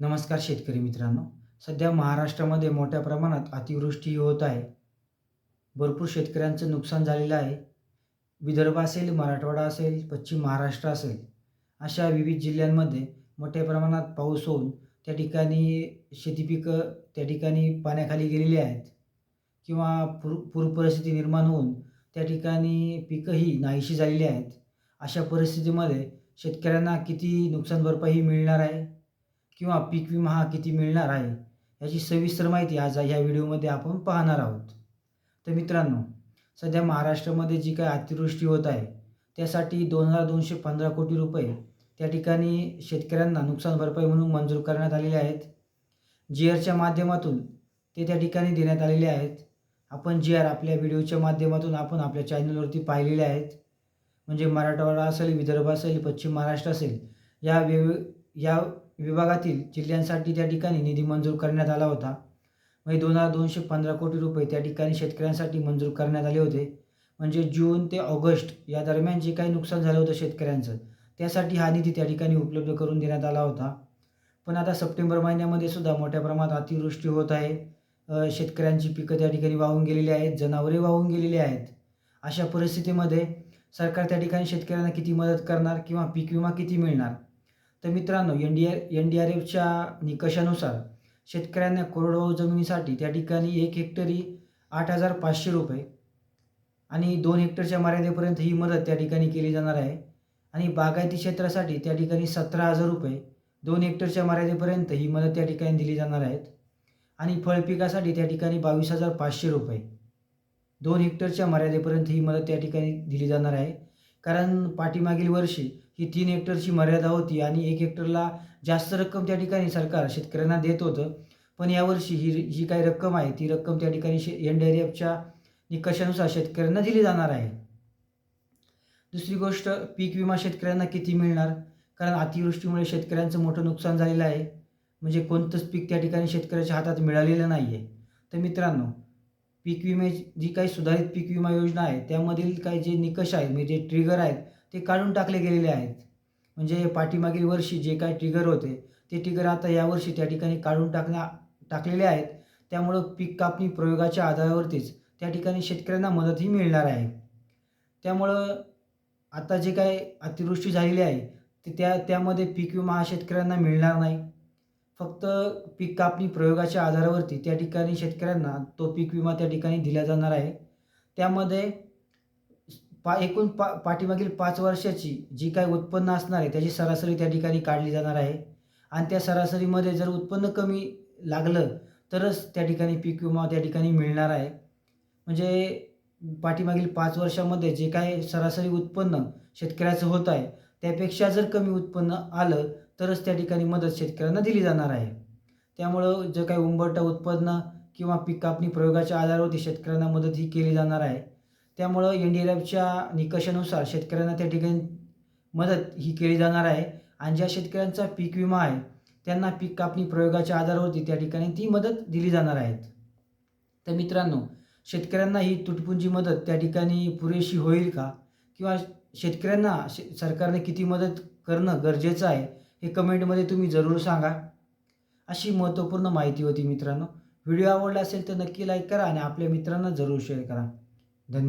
नमस्कार शेतकरी मित्रांनो. सध्या महाराष्ट्रामध्ये मोठ्या प्रमाणात अतिवृष्टी होत आहे. भरपूर शेतकऱ्यांचं नुकसान झालेलं आहे. विदर्भ असेल मराठवाडा असेल पश्चिम महाराष्ट्र असेल अशा विविध जिल्ह्यांमध्ये मोठ्या प्रमाणात पाऊस होऊन त्या ठिकाणी शेती पिकं त्या ठिकाणी पाण्याखाली गेलेली आहेत. किंवा पूर पूर परिस्थिती निर्माण होऊन त्या ठिकाणी पिकंही नाहीशी झालेली आहेत. अशा परिस्थितीमध्ये शेतकऱ्यांना किती नुकसान भरपाई मिळणार आहे? किंवा पीक विमा हा किती मिळणार आहे याची सविस्तर माहिती आज ह्या व्हिडिओमध्ये आपण पाहणार आहोत. तर मित्रांनो सध्या महाराष्ट्रामध्ये जी काय अतिवृष्टी होत आहे त्यासाठी दोन हजार दोनशे पंधरा कोटी रुपये त्या ठिकाणी शेतकऱ्यांना नुकसान भरपाई म्हणून मंजूर करण्यात आलेले आहेत. जी आरच्या माध्यमातून ते त्या ठिकाणी देण्यात आलेले आहेत. आपण जी आर आपल्या व्हिडिओच्या माध्यमातून आपण आपल्या चॅनलवरती पाहिलेले आहेत. म्हणजे मराठवाडा असेल विदर्भ असेल पश्चिम महाराष्ट्र असेल या वेग या विभागातील जिल्ह्यांसाठी त्या ठिकाणी निधी मंजूर करण्यात आला होता. म्हणजे दोन हजार दोनशे पंधरा कोटी रुपये त्या ठिकाणी शेतकऱ्यांसाठी मंजूर करण्यात आले होते. म्हणजे जून ते ऑगस्ट या दरम्यान जे काही नुकसान झालं होतं शेतकऱ्यांचं त्यासाठी हा निधी त्या ठिकाणी उपलब्ध करून देण्यात आला होता. पण आता सप्टेंबर महिन्यामध्ये सुद्धा मोठ्या प्रमाणात अतिवृष्टी होत आहे. शेतकऱ्यांची पिकं त्या ठिकाणी वाहून गेलेली आहेत जनावरे वाहून गेलेली आहेत. अशा परिस्थितीमध्ये सरकार त्या ठिकाणी शेतकऱ्यांना किती मदत करणार किंवा पीक विमा किती मिळणार? तर मित्रांनो N D R N D R एफच्या निकषानुसार शेतकऱ्यांना कोरडवाहू जमिनीसाठी त्या ठिकाणी एक हेक्टरी आठ हजार पाचशे रुपये आणि दोन हेक्टरच्या मर्यादेपर्यंत ही मदत त्या ठिकाणी केली जाणार आहे. आणि बागायती क्षेत्रासाठी त्या ठिकाणी सतरा हजार रुपये दोन हेक्टरच्या मर्यादेपर्यंत ही मदत त्या ठिकाणी दिली जाणार आहेत. आणि फळपिकासाठी त्या ठिकाणी बावीस हजार पाचशे रुपये दोन हेक्टरच्या मर्यादेपर्यंत ही मदत त्या ठिकाणी दिली जाणार आहे. कारण पाठीमागील वर्षी ही तीन हेक्टरची मर्यादा होती आणि एक हेक्टरला जास्त रक्कम त्या ठिकाणी सरकार शेतकऱ्यांना देत होतं. पण यावर्षी ही जी काही रक्कम आहे ती रक्कम त्या ठिकाणी शे एन डी आर एफच्या निकषानुसार शेतकऱ्यांना दिली जाणार आहे. दुसरी गोष्ट पीक विमा शेतकऱ्यांना किती मिळणार? कारण अतिवृष्टीमुळे शेतकऱ्यांचं मोठं नुकसान झालेलं आहे. म्हणजे कोणतंच पीक त्या ठिकाणी शेतकऱ्याच्या हातात मिळालेलं नाही आहे तर मित्रांनो पीक विमे जी काही सुधारित पीक विमा योजना आहे त्यामधील काही जे निकष आहेत म्हणजे जे ट्रिगर आहेत ते काढून टाकले गेलेले आहेत. म्हणजे पाठीमागील वर्षी जे काही ट्रिगर होते ते ट्रिगर आता यावर्षी त्या ठिकाणी काढून टाकण्या टाकलेले आहेत. त्यामुळं पीक कापणी प्रयोगाच्या आधारावरतीच त्या ठिकाणी शेतकऱ्यांना मदतही मिळणार आहे. त्यामुळं आता जे काही अतिवृष्टी झालेली आहे ते त्या त्यामध्ये पीक विमा हा शेतकऱ्यांना मिळणार नाही. फक्त पीक कापणी प्रयोगाच्या आधारावरती त्या ठिकाणी शेतकऱ्यांना तो पीक विमा त्या ठिकाणी दिला जाणार आहे. त्यामध्ये पा एकूण पा पाठीमागील पाच वर्षाची जी काय उत्पन्न असणार आहे त्याची सरासरी त्या ठिकाणी काढली जाणार आहे. आणि त्या सरासरीमध्ये जर उत्पन्न कमी लागलं तरच त्या ठिकाणी पीक विमा त्या ठिकाणी मिळणार आहे. म्हणजे पाठीमागील पाच वर्षामध्ये जे काय सरासरी उत्पन्न शेतकऱ्याचं होत आहे त्यापेक्षा जर कमी उत्पन्न आलं तरच त्या ठिकाणी मदत शेतकऱ्यांना दिली जाणार आहे. त्यामुळं जे काही उंबरठा उत्पन्न किंवा पीक कापणी प्रयोगाच्या आधारावरती शेतकऱ्यांना मदत ही केली जाणार आहे. त्यामुळं एन डी आर एफच्या निकषानुसार शेतकऱ्यांना त्या ठिकाणी मदत ही केली जाणार आहे. आणि ज्या शेतकऱ्यांचा पीक विमा आहे त्यांना पीक कापणी प्रयोगाच्या आधारावरती त्या ठिकाणी ती मदत दिली जाणार आहेत. तर मित्रांनो शेतकऱ्यांना ही तुटपुंजी मदत त्या ठिकाणी पुरेशी होईल का? किंवा शेतकऱ्यांना शे सरकारने किती मदत करणं गरजेचं आहे? हे कमेंटमध्ये तुम्ही जरूर सांगा. अशी महत्त्वपूर्ण माहिती होती मित्रांनो. व्हिडिओ आवडला असेल तर नक्की लाईक करा आणि आपल्या मित्रांना जरूर शेअर करा.